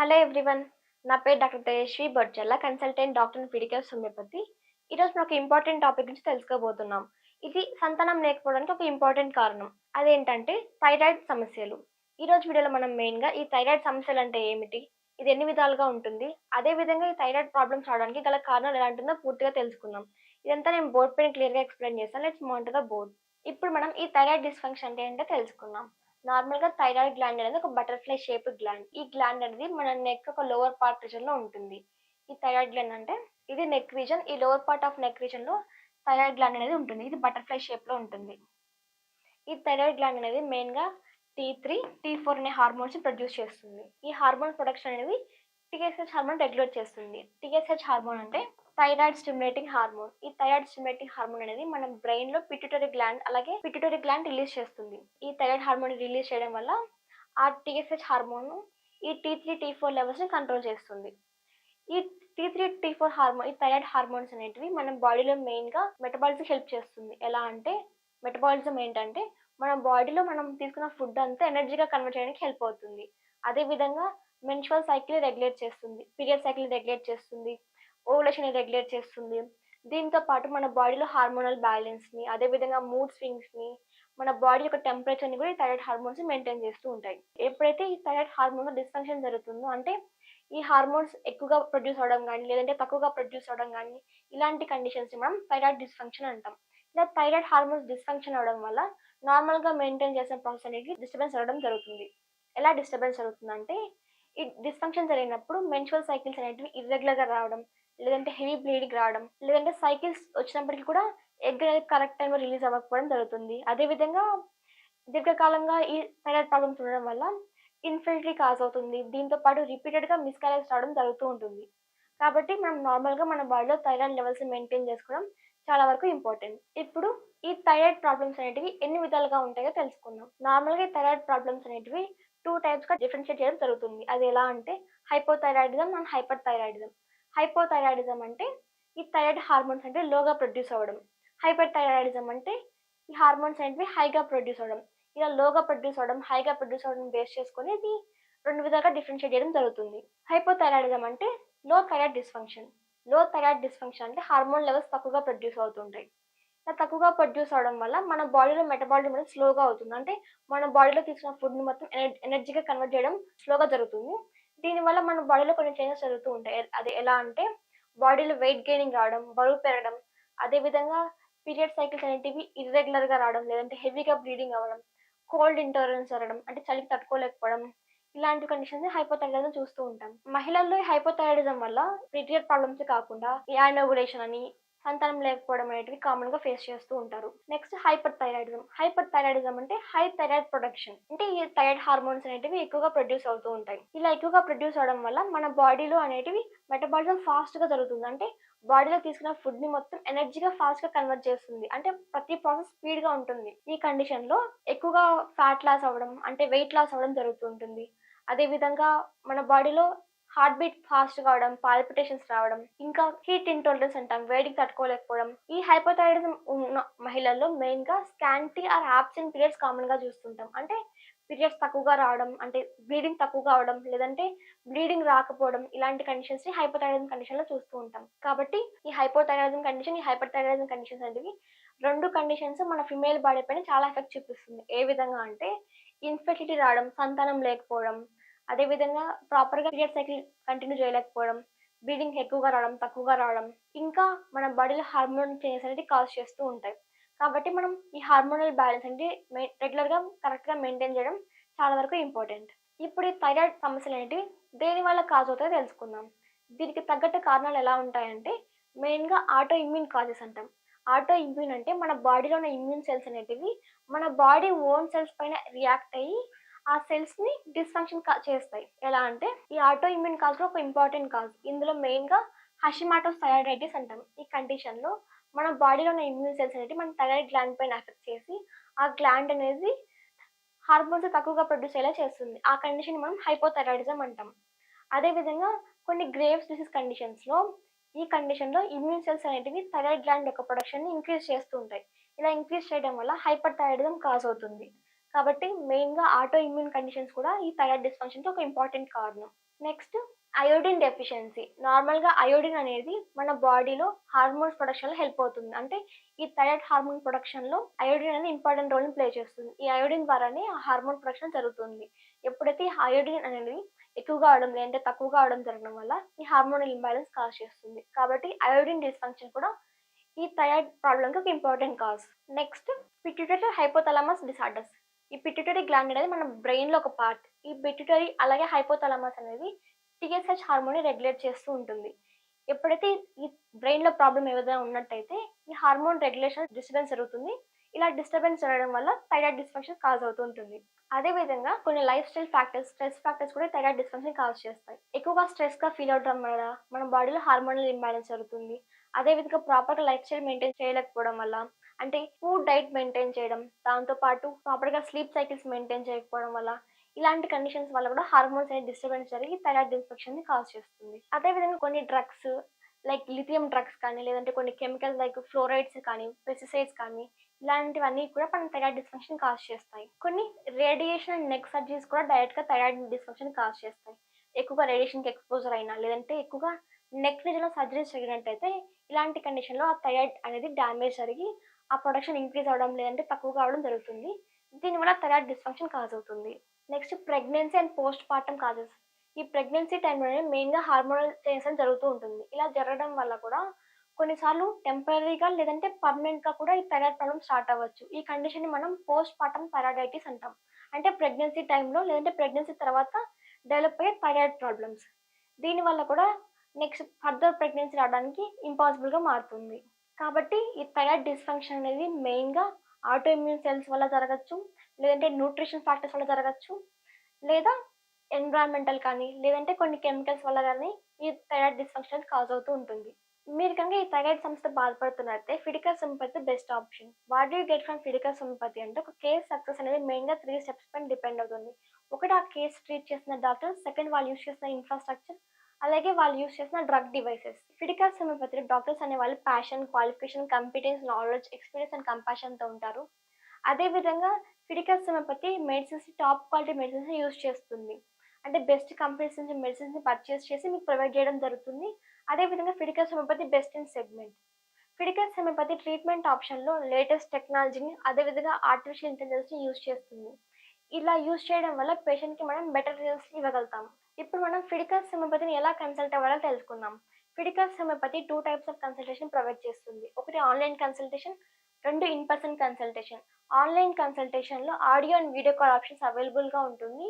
Hello everyone నా పేరు doctor Tejaswi Bodchalla consultant doctor Fidicus homeopathy ఈరోజు నాకు ఇంపార్టెంట్ టాపిక్ గురించి తెలుసుకోబోతున్నాం. ఇది సంతానం లేకపోవడానికి ఒక ఇంపార్టెంట్ కారణం. అదేంటంటే థైరాయిడ్ సమస్యలు. ఈరోజు వీడియోలో మనం మెయిన్గా ఈ థైరాయిడ్ సమస్యలు అంటే ఏమిటి? ఇది ఎన్ని విధాలుగా ఉంటుంది? అదే విధంగా ఈ థైరాయిడ్ ప్రాబ్లమ్స్ రావడానికి గల కారణాలు ఎలా ఉంటుందో పూర్తిగా తెలుసుకుందాం. ఇదంతా నేను బోర్డ్ పైన క్లియర్గా ఎక్స్ప్లెయిన్ చేస్తాను. లెట్స్ మోన్ ద బోర్డ్ ఇప్పుడు మనం ఈ థైరాయిడ్ డిస్ఫంక్షన్ అంటే ఏంటో తెలుసుకుందాం. నార్మల్గా థైరాయిడ్ గ్లాండ్ అనేది ఒక బటర్ఫ్లై షేప్ గ్లాండ్. ఈ గ్లాండ్ అనేది మన నెక్ ఒక లోవర్ పార్ట్ రీజన్లో ఉంటుంది. ఈ థైరాయిడ్ గ్లాండ్ అంటే ఇది నెక్ రీజన్ ఈ లోవర్ పార్ట్ ఆఫ్ నెక్ రీజన్లో థైరాయిడ్ గ్లాండ్ అనేది ఉంటుంది. ఇది బటర్ఫ్లై షేప్లో ఉంటుంది. ఈ థైరాయిడ్ గ్లాండ్ అనేది మెయిన్గా టీ త్రీ టీ ఫోర్ అనే హార్మోన్స్ ప్రొడ్యూస్ చేస్తుంది. ఈ హార్మోన్ ప్రొడక్షన్ అనేది టీఎస్హెచ్ హార్మోన్ రెగ్యులేట్ చేస్తుంది. టీఎస్హెచ్ హార్మోన్ అంటే థైరాయిడ్ స్టిమ్యులేటింగ్ హార్మోన్ ఈ థైరాయిడ్ స్టిమ్యులేటింగ్ హార్మోన్ అనేది మన బ్రెయిన్లో పిట్యూటరీ గ్లాండ్ అలాగే పిట్యూటరీ గ్లాండ్ రిలీజ్ చేస్తుంది. ఈ థైరాయిడ్ హార్మోన్ రిలీజ్ చేయడం వల్ల ఆ టీఎస్హెచ్ హార్మోన్ ఈ టీ త్రీ టీ ఫోర్ లెవెల్స్ని కంట్రోల్ చేస్తుంది. ఈ T three T four hormone ఈ థైరాయిడ్ హార్మోన్స్ అనేటివి మన బాడీలో మెయిన్గా మెటబాలిజం హెల్ప్ చేస్తుంది. ఎలా అంటే మెటబాలిజం ఏంటంటే మన బాడీలో మనం తీసుకున్న ఫుడ్ అంతా ఎనర్జీగా కన్వర్ట్ చేయడానికి హెల్ప్ అవుతుంది. అదేవిధంగా మెన్షువల్ మెన్చువల్ సైకిల్ రెగ్యులేట్ చేస్తుంది. పీరియడ్ సైకిల్ రెగ్యులేట్ చేస్తుంది. ఓవులేషన్ రెగ్యులేట్ చేస్తుంది. దీంతో పాటు మన బాడీలో హార్మోనల్ బ్యాలెన్స్ని అదేవిధంగా మూడ్ స్వింగ్స్ని మన బాడీ యొక్క టెంపరేచర్ని కూడా ఈ థైరాయిడ్ హార్మోన్స్ మెయింటైన్ చేస్తూ ఉంటాయి. ఎప్పుడైతే ఈ థైరాయిడ్ హార్మోన్లో డిస్ఫంక్షన్ జరుగుతుందో అంటే ఈ హార్మోన్స్ ఎక్కువగా ప్రొడ్యూస్ అవడం కానీ లేదంటే తక్కువగా ప్రొడ్యూస్ అవడం కానీ ఇలాంటి కండిషన్స్ని మనం థైరాయిడ్ డిస్ఫంక్షన్ అంటాం. ఇలా థైరాయిడ్ హార్మోన్స్ డిస్ఫంక్షన్ అవడం వల్ల నార్మల్గా మెయింటైన్ చేసిన ప్రాసెస్ అనేది డిస్టర్బెన్స్ అవ్వడం జరుగుతుంది. ఎలా డిస్టర్బెన్స్ జరుగుతుందంటే ఈ డిస్ఫంక్షన్ జరిగినప్పుడు మెన్చువల్ సైకిల్స్ అనేటివి ఇర్రెగ్యులర్గా రావడం లేదంటే హెవీ బ్లీడింగ్ రావడం లేదంటే సైకిల్స్ వచ్చినప్పటికీ కూడా ఎగ్ అనేది కరెక్ట్ టైంలో రిలీజ్ అవ్వకపోవడం జరుగుతుంది. అదేవిధంగా దీర్ఘకాలంగా ఈ థైరాయిడ్ ప్రాబ్లమ్స్ ఉండడం వల్ల ఇన్ఫిల్టరీ కాజ్ అవుతుంది. దీంతో పాటు రిపీటెడ్గా మిస్కారేజ్ రావడం జరుగుతూ ఉంటుంది. కాబట్టి మనం నార్మల్గా మన బాడీలో థైరాయిడ్ లెవెల్స్ మెయింటైన్ చేసుకోవడం చాలా వరకు ఇంపార్టెంట్ ఇప్పుడు ఈ థైరాయిడ్ ప్రాబ్లమ్స్ అనేటివి ఎన్ని విధాలుగా ఉంటాయో తెలుసుకుందాం. నార్మల్గా ఈ థైరాయిడ్ ప్రాబ్లమ్స్ అనేటివి టూ టైప్స్గా డిఫరెన్షియేట్ చేయడం జరుగుతుంది. అది ఎలా అంటే hypothyroidism and hyperthyroidism hypothyroidism అంటే ఈ థైరాయిడ్ హార్మోన్స్ అంటే లోగా ప్రొడ్యూస్ అవ్వడం. హైపర్ థైరాయిడిజం అంటే ఈ హార్మోన్స్ అనేవి హైగా ప్రొడ్యూస్ అవ్వడం. ఇలా లోగా ప్రొడ్యూస్ అవ్వడం హైగా ప్రొడ్యూస్ అవ్వడం బేస్ చేసుకొని ఇది రెండు విధాలుగా డిఫరెన్షియేట్ చేయడం జరుగుతుంది. హైపోథైరాయిడిజం అంటే low thyroid dysfunction. Low thyroid dysfunction అంటే హార్మోన్ లెవెల్స్ తక్కువగా ప్రొడ్యూస్ అవుతుంటాయి. ఇలా తక్కువగా ప్రొడ్యూస్ అవడం వల్ల మన బాడీలో మెటబాలిజం అనేది స్లోగా అవుతుంది. అంటే మన బాడీలో తీసుకున్న ఫుడ్ని మొత్తం ఎనర్జీగా కన్వర్ట్ చేయడం స్లోగా జరుగుతుంది. దీనివల్ల మన బాడీలో కొన్ని చేంజెస్ జరుగుతూ ఉంటాయి. అది ఎలా అంటే బాడీలో వెయిట్ గెయినింగ్ రావడం బరువు పెరగడం అదేవిధంగా పీరియడ్ సైకిల్స్ అనేటివి ఇర్రెగ్యులర్గా రావడం లేదంటే హెవీగా బ్లీడింగ్ అవ్వడం కోల్డ్ ఇంటాలరెన్స్ అవ్వడం అంటే చలికి తట్టుకోలేకపోవడం ఇలాంటి కండిషన్స్ హైపోథైరాయిడిజం చూస్తూ ఉంటాం. మహిళల్లో హైపోథైరాయిడిజం వల్ల పీరియడ్ ప్రాబ్లమ్స్ కాకుండా యానోగులేషన్ అని సంతానం లేకపోవడం అనేటివి కామన్గా ఫేస్ చేస్తూ ఉంటారు. Next hyperthyroidism hyperthyroidism అంటే హై థైరాయిడ్ ప్రొడక్షన్ అంటే ఈ థైరాయిడ్ హార్మోన్స్ అనేటివి ఎక్కువగా ప్రొడ్యూస్ అవుతూ ఉంటాయి. ఇలా ఎక్కువగా ప్రొడ్యూస్ అవడం వల్ల మన బాడీలో అనేటివి మెటబాలిజం ఫాస్ట్గా జరుగుతుంది. అంటే బాడీలో తీసుకున్న ఫుడ్ని మొత్తం ఎనర్జీగా ఫాస్ట్గా కన్వర్ట్ చేస్తుంది. అంటే ప్రతి ప్రాసెస్ స్పీడ్గా ఉంటుంది. ఈ కండిషన్లో ఎక్కువగా ఫ్యాట్ లాస్ అవ్వడం అంటే వెయిట్ లాస్ అవ్వడం జరుగుతుంటుంది అదేవిధంగా మన బాడీలో హార్ట్ బీట్ ఫాస్ట్ కావడం పాల్పిటేషన్స్ రావడం ఇంకా హీట్ ఇంటాలరెన్స్ అంటాం వేడికి తట్టుకోలేకపోవడం. ఈ హైపోథైరాయిడిజం ఉన్న మహిళల్లో మెయిన్గా స్కాంటీ ఆర్ యాబ్సెంట్ పీరియడ్స్ కామన్గా చూస్తుంటాం. అంటే పీరియడ్స్ తక్కువగా రావడం అంటే బ్లీడింగ్ తక్కువగా అవడం లేదంటే బ్లీడింగ్ రాకపోవడం ఇలాంటి కండిషన్స్ని హైపోథైరాయిజం కండిషన్లో చూస్తూ ఉంటాం. కాబట్టి ఈ హైపోథైరాయిజం కండిషన్ ఈ హైపర్థైరాయిజం కండిషన్స్ అనేవి రెండు కండిషన్స్ మన ఫిమేల్ బాడీ పైన చాలా ఎఫెక్ట్ చూపిస్తుంది. ఏ విధంగా అంటే ఇన్ఫెర్టిలిటీ రావడం సంతానం లేకపోవడం అదేవిధంగా ప్రాపర్గా పీరియడ్ సైకిల్ కంటిన్యూ చేయలేకపోవడం బ్లీడింగ్ ఎక్కువగా రావడం తక్కువగా రావడం ఇంకా మన బాడీలో హార్మోన్ చేంజెస్ అనేది కాజ్ చేస్తూ ఉంటాయి. కాబట్టి మనం ఈ హార్మోనల్ బ్యాలెన్స్ అంటే రెగ్యులర్గా కరెక్ట్గా మెయింటైన్ చేయడం చాలా వరకు ఇంపార్టెంట్ ఇప్పుడు ఈ థైరాయిడ్ సమస్యలు ఏంటివి దేని వల్ల కాజ్ అవుతాయో తెలుసుకుందాం. దీనికి తగ్గట్టు కారణాలు ఎలా ఉంటాయంటే మెయిన్గా ఆటో ఇమ్యూన్ కాజెస్ అంటాం. ఆటో ఇమ్యూన్ అంటే మన బాడీలో ఉన్న ఇమ్యూన్ సెల్స్ అనేటివి మన బాడీ ఓన్ సెల్స్ పైన రియాక్ట్ అయ్యి ఆ సెల్స్ని డిస్ఫంక్షన్ చేస్తాయి. ఎలా అంటే ఈ ఆటో ఇమ్యూన్ కాజ్లో ఒక ఇంపార్టెంట్ కాజ్ ఇందులో మెయిన్గా హషిమాటోస్ థైరాయిడైటిస్ అంటాం. ఈ కండిషన్లో మన బాడీలో ఉన్న ఇమ్యూన్ సెల్స్ అనేవి మన థైరాయిడ్ గ్లాండ్ పైన ఎఫెక్ట్ చేసి ఆ గ్లాండ్ అనేది హార్మోన్స్ తక్కువగా ప్రొడ్యూస్ అయ్యేలా చేస్తుంది. ఆ కండిషన్ మనం హైపోథైరాయిడిజం అంటాం. అదేవిధంగా కొన్ని గ్రేవ్స్ డిసీజ్ కండిషన్స్లో ఈ కండిషన్లో ఇమ్యూన్ సెల్స్ అనేటివి థైరాయిడ్ గ్లాండ్ యొక్క ప్రొడక్షన్ని ఇంక్రీజ్ చేస్తూ ఉంటాయి. ఇలా ఇంక్రీజ్ చేయడం వల్ల హైపర్ థైరాయిడిజం కాజ్ అవుతుంది. కాబట్టి మెయిన్గా ఆటో ఇమ్యూన్ కండిషన్స్ కూడా ఈ థైరాయిడ్ డిస్ఫంక్షన్కి ఒక ఇంపార్టెంట్ కారణం. నెక్స్ట్ అయోడిన్ డెఫిషియన్సీ నార్మల్గా అయోడిన్ అనేది మన బాడీలో హార్మోన్స్ ప్రొడక్షన్లో హెల్ప్ అవుతుంది. అంటే ఈ థైరాయిడ్ హార్మోన్ ప్రొడక్షన్లో అయోడిన్ అనేది ఇంపార్టెంట్ రోల్ని ప్లే చేస్తుంది. ఈ అయోడిన్ ద్వారానే ఆ హార్మోన్ ప్రొడక్షన్ జరుగుతుంది. ఎప్పుడైతే అయోడిన్ అనేది ఎక్కువగా అవడం లేదంటే తక్కువగా అవడం జరగడం వల్ల ఈ హార్మోనల్ ఇంబ్యాలెన్స్ కాజ్ చేస్తుంది. కాబట్టి అయోడిన్ డిస్ఫంక్షన్ కూడా ఈ థైరాయిడ్ ప్రాబ్లంకి ఒక important cause next pituitary hypothalamus disorders ఈ పిట్యూటరీ గ్లాండ్ అనేది మన బ్రెయిన్లో ఒక పార్ట్ ఈ పిట్యూటరీ అలాగే హైపోథలామస్ అనేది టిఎస్హెచ్ హార్మోన్ని రెగ్యులేట్ చేస్తూ ఉంటుంది. ఎప్పుడైతే ఈ బ్రెయిన్లో ప్రాబ్లం ఏదైనా ఉన్నట్టయితే ఈ హార్మోన్ రెగ్యులేషన్ డిస్టర్బెన్స్ జరుగుతుంది. ఇలా డిస్టర్బెన్స్ జరగడం వల్ల థైరాయిడ్ డిస్ఫంక్షన్ కాజ్ అవుతూ ఉంటుంది. అదేవిధంగా కొన్ని lifestyle factors stress factors కూడా థైరాయిడ్ డిస్ఫంక్షన్ కాజ్ చేస్తాయి. ఎక్కువగా స్ట్రెస్గా ఫీల్ అవడం వల్ల మన బాడీలో హార్మోనల్ ఇంబ్యాలెన్స్ జరుగుతుంది. అదేవిధంగా ప్రాపర్గా లైఫ్ స్టైల్ మెయింటైన్ చేయలేకపోవడం వల్ల అంటే ఫుడ్ డైట్ మెయింటైన్ చేయడం దాంతోపాటు ప్రాపర్గా స్లీప్ సైకిల్స్ మెయింటైన్ చేయకపోవడం వల్ల ఇలాంటి కండిషన్స్ వల్ల కూడా హార్మోన్స్ అనేది డిస్టర్బెన్స్ జరిగి థైరాయిడ్ ఇన్ఫెక్షన్ని కాజ్ చేస్తుంది. అదేవిధంగా కొన్ని డ్రగ్స్ లైక్ లిథియం డ్రగ్స్ కానీ లేదంటే కొన్ని కెమికల్స్ లైక్ ఫ్లోరైడ్స్ కానీ పెస్టిసైడ్స్ కానీ ఇలాంటివన్నీ కూడా మన థైరాయిడ్ డిస్ఫంక్షన్ కాజ్ చేస్తాయి. కొన్ని రేడియేషన్ అండ్ నెక్ సర్జరీస్ కూడా డైరెక్ట్గా థైరాయిడ్ డిస్ఫంక్షన్ కాజ్ చేస్తాయి. ఎక్కువగా రేడియేషన్కి ఎక్స్పోజర్ అయినా లేదంటే ఎక్కువగా నెక్ రీజన్లో సర్జరీస్ జరిగినట్టయితే ఇలాంటి కండిషన్లో ఆ థైరాయిడ్ అనేది డ్యామేజ్ జరిగి ఆ ప్రొడక్షన్ ఇంక్రీజ్ అవ్వడం లేదంటే తక్కువ కావడం జరుగుతుంది. దీనివల్ల థైరాయిడ్ డిస్ఫంక్షన్ కాజ్ అవుతుంది. Next pregnancy and postpartum causes ఈ ప్రెగ్నెన్సీ టైంలోనే మెయిన్గా హార్మోనల్ చేంజెస్ జరుగుతూ ఉంటుంది. ఇలా జరగడం వల్ల కూడా కొన్నిసార్లు టెంపరీగా లేదంటే పర్మనెంట్గా కూడా ఈ థైరాయిడ్ ప్రాబ్లమ్ స్టార్ట్ అవ్వచ్చు. ఈ కండిషన్ని మనం పోస్ట్ పార్టమ్ థైరాయిడైటిస్ అంటాం అంటే ప్రెగ్నెన్సీ టైంలో లేదంటే ప్రెగ్నెన్సీ తర్వాత డెవలప్ అయ్యే థైరాయిడ్ ప్రాబ్లమ్స్ దీనివల్ల కూడా నెక్స్ట్ ఫర్దర్ ప్రెగ్నెన్సీ రావడానికి ఇంపాసిబుల్గా మారుతుంది. కాబట్టి ఈ థైరాయిడ్ డిస్ఫంక్షన్ అనేది మెయిన్గా ఆటో ఇమ్యూన్ సెల్స్ వల్ల జరగచ్చు లేదంటే న్యూట్రిషన్ ఫ్యాక్టర్స్ వల్ల జరగచ్చు లేదా ఎన్విరాన్మెంటల్ కానీ లేదంటే కొన్ని కెమికల్స్ వల్ల కానీ ఈ థైరాయిడ్ డిస్ఫంక్షన్ కాజ్ అవుతూ ఉంటుంది. మీరు కనుక ఈ థైరాయిడ్ సమస్య బాధపడుతున్నట్టే Fidicus homeopathy best option what you get from Fidicus homeopathy అంటే ఒక కేస్ సక్సెస్ అనేది మెయిన్గా త్రీ స్టెప్స్ పైన డిపెండ్ అవుతుంది. ఒకటి ఆ కేసు ట్రీట్ చేసిన డాక్టర్ సెకండ్ వాళ్ళు యూస్ చేసిన ఇన్ఫ్రాస్ట్రక్చర్ అలాగే వాళ్ళు యూస్ చేసిన డ్రగ్ డివైసెస్ ఫిడికల్ సోమపతిలో డాక్టర్స్ అనే వాళ్ళు passion qualification competence knowledge experience and కంపాషన్తో ఉంటారు. అదేవిధంగా Fidicus homeopathy medicines top quality medicines use చేస్తుంది. అంటే బెస్ట్ కంపెనీస్ నుంచి మెడిసిన్స్ని పర్చేస్ చేసి మీకు ప్రొవైడ్ చేయడం జరుగుతుంది. అదేవిధంగా Fidicus homeopathy best in segment Fidicus homeopathy treatment ఆప్షన్లో లేటెస్ట్ టెక్నాలజీని అదేవిధంగా ఆర్టిఫిషియల్ ఇంటెలిజెన్స్ని యూజ్ చేస్తుంది. ఇలా యూజ్ చేయడం వల్ల పేషెంట్కి మనం బెటర్ రిజల్ట్స్ ఇవ్వగలుగుతాం. ఇప్పుడు మనం ఫిడికల్స్ హోమియోపతిని ఎలా కన్సల్ట్ అవ్వాలో తెలుసుకుందాం. Fidicus homeopathy two types of consultation provide చేస్తుంది. ఒకటి ఆన్లైన్ కన్సల్టేషన్ రెండు in person consultation. Online కన్సల్టేషన్లో audio and video call options అవైలబుల్గా ఉంటుంది.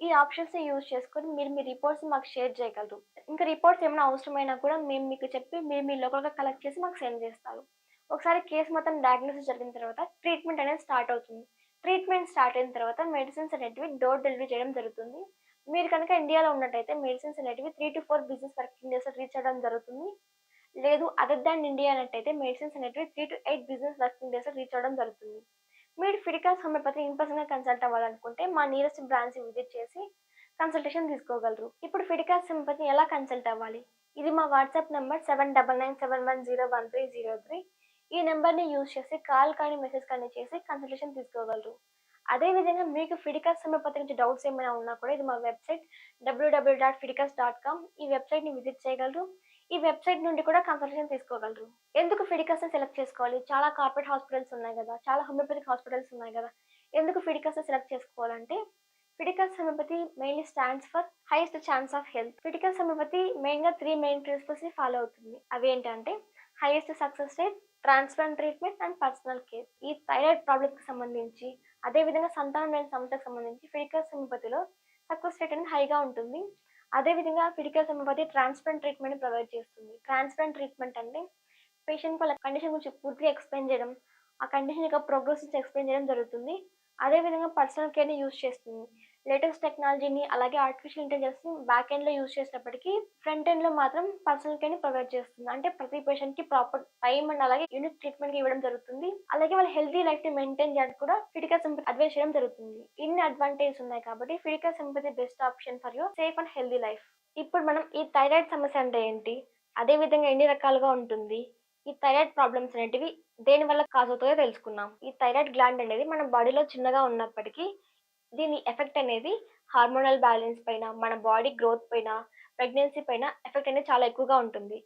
ఈ ఆప్షన్స్ని యూజ్ చేసుకొని మీరు మీ రిపోర్ట్స్ మాకు షేర్ చేయగలరు. ఇంకా రిపోర్ట్స్ ఏమైనా అవసరమైనా కూడా మేము మీకు చెప్పి మీరు మీ లోకల్గా కలెక్ట్ చేసి మాకు సెండ్ చేస్తారు. ఒకసారి కేసు మొత్తం డయాగ్నోసిస్ జరిగిన తర్వాత ట్రీట్మెంట్ అనేది స్టార్ట్ అవుతుంది. ట్రీట్మెంట్ స్టార్ట్ అయిన తర్వాత మెడిసిన్స్ అనేటివి డోర్ డెలివరీ చేయడం జరుగుతుంది. మీరు కనుక ఇండియాలో ఉన్నట్టయితే మెడిసిన్స్ అనేటివి three to four business working days reach అవ్వడం జరుగుతుంది. లేదు అదర్ దాన్ ఇండియా అన్నట్టయితే మెడిసిన్స్ అనేటివి three to eight business working days reach అవ్వడం జరుగుతుంది. మీరు ఫిడికాస్ హోమియోపతి ఇన్ పర్సన్గా కన్సల్ట్ అవ్వాలనుకుంటే మా నియరెస్ట్ బ్రాంచ్ విజిట్ చేసి కన్సల్టేషన్ తీసుకోగలరు. ఇప్పుడు ఫిడికాస్ హోమియోపతిని ఎలా కన్సల్ట్ అవ్వాలి? ఇది మా WhatsApp number seven double nine seven one zero one three zero three ఈ నెంబర్ని యూజ్ చేసి కాల్ కానీ మెసేజ్ కానీ చేసి కన్సల్టేషన్ తీసుకోగలరు. అదేవిధంగా మీకు ఫిడికాస్ సమయపతి నుంచి డౌట్స్ ఏమైనా ఉన్నా కూడా ఇది మా website WWW dot Fidicus dot com ఈ వెబ్సైట్ని విజిట్ చేయగలరు. ఈ వెబ్సైట్ నుండి కూడా కన్సల్టేషన్ తీసుకోగలరు. ఎందుకు ఫిడికస్ సెలెక్ట్ చేసుకోవాలి? చాలా కార్పొరేట్ హాస్పిటల్స్ ఉన్నాయి కదా. చాలా హోమియోపతిక్ హాస్పిటల్స్ ఉన్నాయి కదా. ఎందుకు ఫిడికస్ సెలెక్ట్ చేసుకోవాలంటే Fidicus homeopathy mainly stands for highest chance of health Fidicus homeopathy మెయిన్గా త్రీ మెయిన్ ప్రిన్సిపల్స్ని ఫాలో అవుతుంది. అవి ఏంటంటే highest success rate transplant treatment and personal care ఈ థైరాయిడ్ ప్రాబ్లమ్కి సంబంధించి అదేవిధంగా సంతానం లేని సమస్యకు సంబంధించి ఫిడికల్ హోమియోపతిలో సక్సెస్ రేట్ అనేది హైగా ఉంటుంది. అదేవిధంగా Fidicus homeopathy transplant treatment provide చేస్తుంది. ట్రాన్స్ప్లాంట్ ట్రీట్మెంట్ అంటే పేషెంట్ వాళ్ళ కండిషన్ గురించి పూర్తిగా ఎక్స్ప్లెయిన్ చేయడం ఆ కండిషన్ యొక్క ప్రోగ్రెస్ నుంచి ఎక్స్ప్లెయిన్ చేయడం జరుగుతుంది. అదేవిధంగా పర్సనల్ కేర్ని యూజ్ చేస్తుంది. లేటెస్ట్ టెక్నాలజీని అలాగే ఆర్టిఫిషియల్ ఇంటెలిజెన్స్ని బ్యాక్ ఎండ్లో యూజ్ చేసినప్పటికీ ఫ్రంట్ ఎండ్లో మాత్రం పర్సనల్ కేర్ని ప్రొవైడ్ చేస్తుంది. అంటే ప్రతి పేషెంట్కి ప్రాపర్ టైం అండ్ అలాగే యూనిక్ ట్రీట్మెంట్ ఇవ్వడం జరుగుతుంది. అలాగే వాళ్ళ హెల్తీ లైఫ్ని మెయింటైన్ చేయడానికి కూడా ఫిడికా సింపతి అడ్వైస్ చేయడం జరుగుతుంది. ఇన్ని అడ్వాంటేజ్ ఉన్నాయి కాబట్టి Fidicus homeopathy best option for your safe and healthy life ఇప్పుడు మనం ఈ థైరాయిడ్ సమస్య అంటే ఏంటి? అదే విధంగా ఎన్ని రకాలుగా ఉంటుంది? ఈ థైరాయిడ్ ప్రాబ్లమ్స్ అనేటివి దేని వల్ల కాజ్ అవుతాయో తెలుసుకున్నాం ఈ థైరాయిడ్ గ్లాండ్ అనేది మన బాడీలో చిన్నగా ఉన్నప్పటికీ దీని ఎఫెక్ట్ అనేది హార్మోనల్ బ్యాలెన్స్ పైన, మన బాడీ గ్రోత్ పైన, ప్రెగ్నెన్సీ పైన ఎఫెక్ట్ అనేది చాలా ఎక్కువగా ఉంటుంది.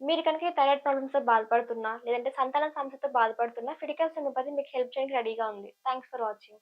మీరు కనుక థైరాయిడ్ ప్రాబ్లమ్స్‌తో బాధపడుతున్నా, లేదంటే సంతాన సమస్యతో బాధపడుతున్నా ఫిడికల్ హోమియోపతి మీకు హెల్ప్ చేయడానికి రెడీగా ఉంది. Thanks for watching.